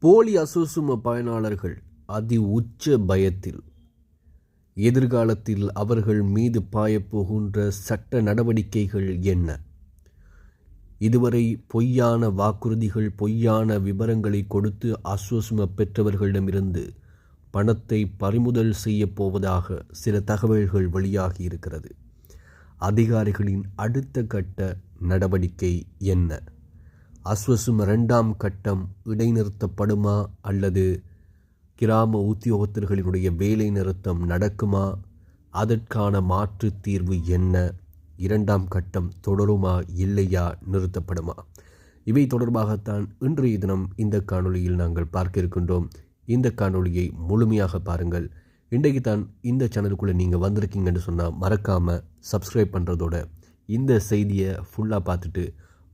போலி அசுசும பயனாளர்கள் அதி உச்ச பயத்தில். எதிர்காலத்தில் அவர்கள் மீது பாயப்போகின்ற சட்ட நடவடிக்கைகள் என்ன? இதுவரை பொய்யான வாக்குறுதிகள் பொய்யான விவரங்களை கொடுத்து அசுவசும பெற்றவர்களிடமிருந்து பணத்தை பறிமுதல் செய்யப் போவதாக சில தகவல்கள் வெளியாகி இருக்கிறது. அதிகாரிகளின் அடுத்த கட்ட நடவடிக்கை என்ன? அஸ்வசும் ரெண்டாம் கட்டம் இடைநிறுத்தப்படுமா அல்லது கிராம உத்தியோகத்தர்களினுடைய வேலை நிறுத்தம் நடக்குமா? அதற்கான மாற்று தீர்வு என்ன? இரண்டாம் கட்டம் தொடருமா இல்லையா? நிறுத்தப்படுமா? இவை தொடர்பாகத்தான் இன்றைய தினம் இந்த காணொளியில் நாங்கள் பார்க்க இருக்கின்றோம். இந்த காணொளியை முழுமையாக பாருங்கள். இன்றைக்கு தான் இந்த சேனலுக்குள்ளே நீங்கள் வந்திருக்கீங்கன்னு சொன்னால் மறக்காமல் சப்ஸ்கிரைப் பண்ணுறதோட இந்த செய்தியை ஃபுல்லாக பார்த்துட்டு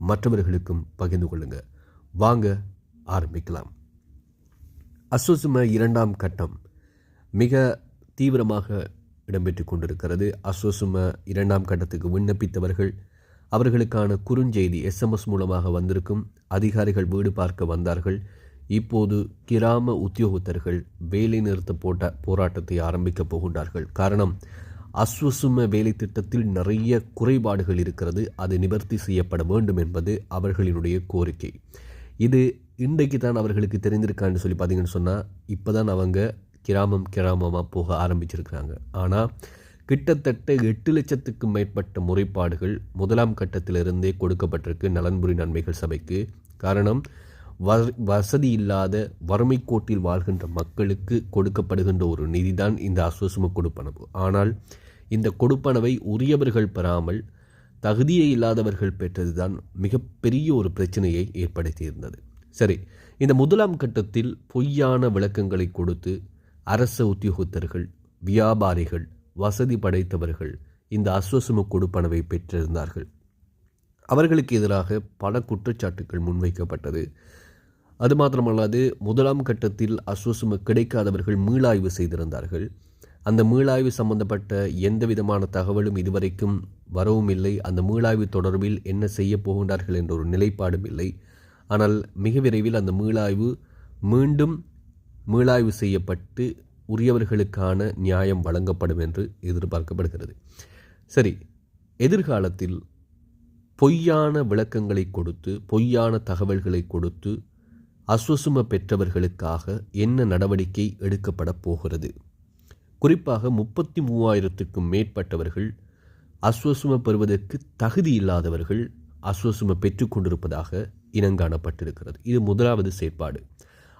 மற்றவர்களுக்கும் பகிர்ந்து கொள்ளுங்கள் வாங்க ஆரம்பிக்கலாம். அஸ்வசும இரண்டாம் கட்டம் மிக தீவிரமாக இடம்பெற்று கொண்டிருக்கிறது. அஸ்வசும இரண்டாம் கட்டத்துக்கு விண்ணப்பித்தவர்கள் அவர்களுக்கான குறுஞ்செய்தி எஸ்எம்எஸ் மூலமாக வந்திருக்கும். அதிகாரிகள் வீடு பார்க்க வந்தார்கள். இப்போது கிராம உத்தியோகத்தர்கள் வேலை நிறுத்த போட்ட போராட்டத்தை ஆரம்பிக்கப் போகின்றார்கள். காரணம் அஸ்வசும வேலை திட்டத்தில் நிறைய குறைபாடுகள் இருக்கிறது. அது நிவர்த்தி செய்யப்பட வேண்டும் என்பது அவர்களினுடைய கோரிக்கை. இது இன்றைக்கு தான் அவர்களுக்கு தெரிந்திருக்கான்னு சொல்லி பார்த்தீங்கன்னு சொன்னால் இப்போ தான் அவங்க கிராமம் கிராமமாக போக ஆரம்பிச்சிருக்கிறாங்க. ஆனால் கிட்டத்தட்ட எட்டு லட்சத்துக்கும் மேற்பட்ட முறைப்பாடுகள் முதலாம் கட்டத்திலிருந்தே கொடுக்கப்பட்டிருக்கு நலன்புரி நன்மைகள் சபைக்கு. காரணம் வசதி இல்லாத வறுமை கோட்டில் வாழ்கின்ற மக்களுக்கு கொடுக்கப்படுகின்ற ஒரு நிதி தான் இந்த அஸ்வசும கொடுப்பனவு. ஆனால் இந்த கொடுப்பனவை உரியவர்கள் பெறாமல் தகுதியே இல்லாதவர்கள் பெற்றதுதான் மிகப்பெரிய ஒரு பிரச்சனையை ஏற்படுத்தியிருந்தது. சரி இந்த முதலாம் கட்டத்தில் பொய்யான விளக்கங்களை கொடுத்து அரச உத்தியோகத்தர்கள் வியாபாரிகள் வசதி படைத்தவர்கள் இந்த அஸ்வசம கொடுப்பனவை பெற்றிருந்தார்கள். அவர்களுக்கு எதிராக பல குற்றச்சாட்டுகள் முன்வைக்கப்பட்டது. அது மாத்திரமல்லாது முதலாம் கட்டத்தில் அஸ்வசும கிடைக்காதவர்கள் மீளாய்வு செய்திருந்தார்கள். அந்த மீளாய்வு சம்பந்தப்பட்ட எந்த விதமான தகவலும் இதுவரைக்கும் வரவும் இல்லை. அந்த மீளாய்வு தொடர்பில் என்ன செய்ய போகின்றார்கள் என்ற ஒரு நிலைப்பாடும் இல்லை. ஆனால் மிக விரைவில் அந்த மீளாய்வு மீண்டும் மீளாய்வு செய்யப்பட்டு உரியவர்களுக்கான நியாயம் வழங்கப்படும் என்று எதிர்பார்க்கப்படுகிறது. சரி எதிர்காலத்தில் பொய்யான விளக்கங்களை கொடுத்து பொய்யான தகவல்களை கொடுத்து அஸ்வசும பெற்றவர்களுக்காக என்ன நடவடிக்கை எடுக்கப்பட போகிறது? குறிப்பாக முப்பத்தி மூவாயிரத்துக்கும் மேற்பட்டவர்கள் அஸ்வசும பெறுவதற்கு தகுதி இல்லாதவர்கள் அஸ்வசும பெற்றுக்கொண்டிருப்பதாக இனங்காணப்பட்டிருக்கிறது இது முதலாவது செயற்பாடு.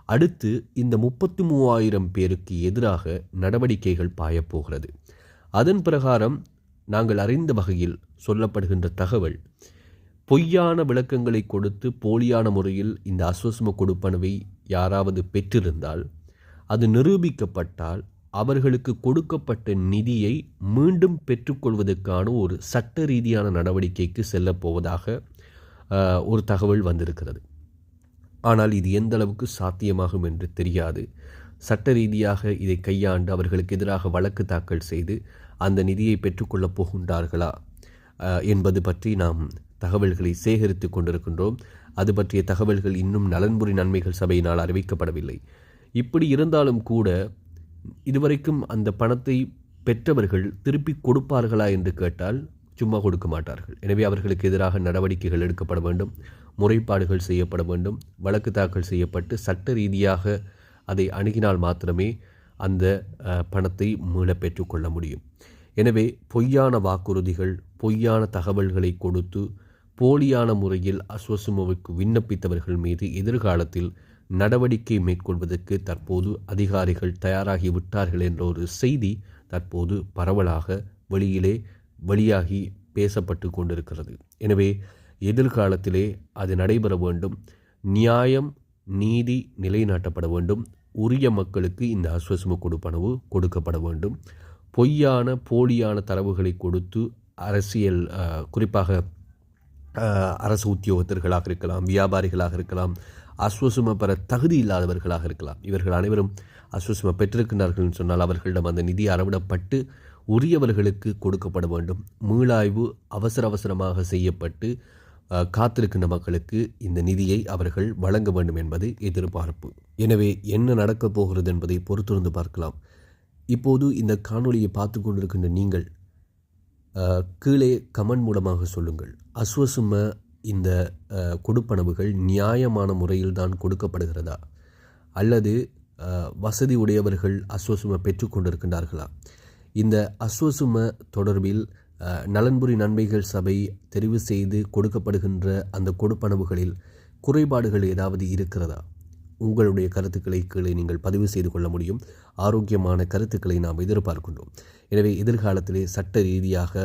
அடுத்து இந்த முப்பத்தி மூவாயிரம் பேருக்கு எதிராக நடவடிக்கைகள் பாயப்போகிறது அதன் பிரகாரம் நாங்கள் அறிந்த வகையில் சொல்லப்படுகின்ற தகவல் பொய்யான விளக்கங்களை கொடுத்து போலியான முறையில் இந்த அஸ்வசும கொடுப்பனவை யாராவது பெற்றிருந்தால் அது நிரூபிக்கப்பட்டால் அவர்களுக்கு கொடுக்கப்பட்ட நிதியை மீண்டும் பெற்றுக்கொள்வதற்கான ஒரு சட்ட ரீதியான நடவடிக்கைக்கு செல்லப்போவதாக ஒரு தகவல் வந்திருக்கிறது. ஆனால் இது எந்த அளவுக்கு சாத்தியமாகும் என்று தெரியாது. சட்ட ரீதியாக இதை கையாண்டு அவர்களுக்கு எதிராக வழக்கு தாக்கல் செய்து அந்த நிதியை பெற்றுக்கொள்ளப் போகின்றார்களா என்பது பற்றி நாம் தகவல்களை சேகரித்து கொண்டிருக்கின்றோம். அது பற்றிய தகவல்கள் இன்னும் நலன்புரி நன்மைகள் சபையினால் அறிவிக்கப்படவில்லை. இப்படி இருந்தாலும் கூட இதுவரைக்கும் அந்த பணத்தை பெற்றவர்கள் திருப்பி கொடுப்பார்களா என்று கேட்டால் சும்மா கொடுக்க மாட்டார்கள். எனவே அவர்களுக்கு எதிராக நடவடிக்கைகள் எடுக்கப்பட வேண்டும் முறைப்பாடுகள் செய்யப்பட வேண்டும் வழக்கு தாக்கல் செய்யப்பட்டு சட்ட ரீதியாக அதை அணுகினால் மாத்திரமே அந்த பணத்தை மீள பெற்றுக்கொள்ள முடியும். எனவே பொய்யான வாக்குறுதிகள் பொய்யான தகவல்களை கொடுத்து போலியான முறையில் அஸ்வசுமோவுக்கு விண்ணப்பித்தவர்கள் மீது எதிர்காலத்தில் நடவடிக்கை மேற்கொள்வதற்கு தற்போது அதிகாரிகள் தயாராகி விட்டார்கள் என்ற ஒரு செய்தி தற்போது பரவலாக வெளியிலே வெளியாகி பேசப்பட்டு கொண்டிருக்கிறது. எனவே எதிர்காலத்திலே அது நடைபெற வேண்டும். நியாயம் நீதி நிலைநாட்டப்பட வேண்டும். உரிய மக்களுக்கு இந்த அஸ்வசம கொடுப்பனவு கொடுக்கப்பட வேண்டும். பொய்யான போலியான தரவுகளை கொடுத்து அரசியல் குறிப்பாக அரசு உத்தியோகத்தர்களாக இருக்கலாம் வியாபாரிகளாக இருக்கலாம் அஸ்வசும பெற தகுதி இல்லாதவர்களாக இருக்கலாம். இவர்கள் அனைவரும் அஸ்வசும பெற்றிருக்கிறார்கள் சொன்னால் அவர்களிடம் அந்த நிதி அறவிடப்பட்டு உரியவர்களுக்கு கொடுக்கப்பட வேண்டும். மீளாய்வு அவசர அவசரமாக செய்யப்பட்டு காத்திருக்கின்ற மக்களுக்கு இந்த நிதியை அவர்கள் வழங்க வேண்டும் என்பது எதிர்பார்ப்பு. எனவே என்ன நடக்கப் போகிறது என்பதை பொறுத்திருந்து பார்க்கலாம். இப்போது இந்த காணொலியை பார்த்து கொண்டிருக்கின்ற நீங்கள் கீழே கமெண்ட் மூலமாக சொல்லுங்கள். அஸ்வசும இந்த கொடுப்பனவுகள் நியாயமான முறையில் தான் கொடுக்கப்படுகிறதா? அல்லது வசதி உடையவர்கள் அஸ்வசும பெற்றுக்கொண்டிருக்கின்றார்களா இந்த அஸ்வசும தொடர்பில் நலன்புரி நன்மைகள் சபை தெரிவு செய்து கொடுக்கப்படுகின்ற அந்த கொடுப்பனவுகளில் குறைபாடுகள் ஏதாவது இருக்கிறதா? உங்களுடைய கருத்துக்களை கீழே நீங்கள் பதிவு செய்து கொள்ள முடியும். ஆரோக்கியமான கருத்துக்களை நாம் எதிர்பார்க்கின்றோம். எனவே எதிர்காலத்திலே சட்ட ரீதியாக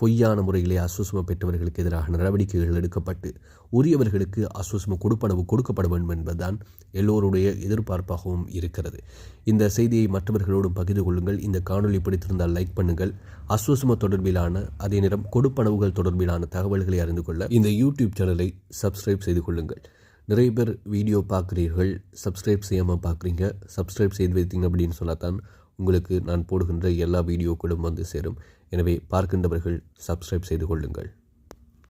பொய்யான முறையிலே அஸ்வசும பெற்றவர்களுக்கு எதிராக நடவடிக்கைகள் எடுக்கப்பட்டு உரியவர்களுக்கு அஸ்வசும கொடுப்பனவு கொடுக்கப்பட வேண்டும் என்பதுதான் எல்லோருடைய எதிர்பார்ப்பாகவும் இருக்கிறது. இந்த செய்தியை மற்றவர்களோடும் பகிர்ந்து கொள்ளுங்கள். இந்த காணொளி பிடித்திருந்தால் லைக் பண்ணுங்கள். அஸ்வசும தொடர்பிலான அதே நேரம் கொடுப்பனவுகள் தொடர்பிலான தகவல்களை அறிந்து கொள்ள இந்த யூடியூப் சேனலை சப்ஸ்கிரைப் செய்து கொள்ளுங்கள். நிறைய பேர் வீடியோ பார்க்குறீர்கள். சப்ஸ்கிரைப் செய்யாமல் பார்க்குறீங்க. சப்ஸ்கிரைப் செய்து வைத்தீங்க அப்படின்னு சொன்னால் தான் உங்களுக்கு நான் போடுகின்ற எல்லா வீடியோக்களும் வந்து சேரும். எனவே பார்க்கின்றவர்கள் சப்ஸ்கிரைப் செய்து கொள்ளுங்கள்.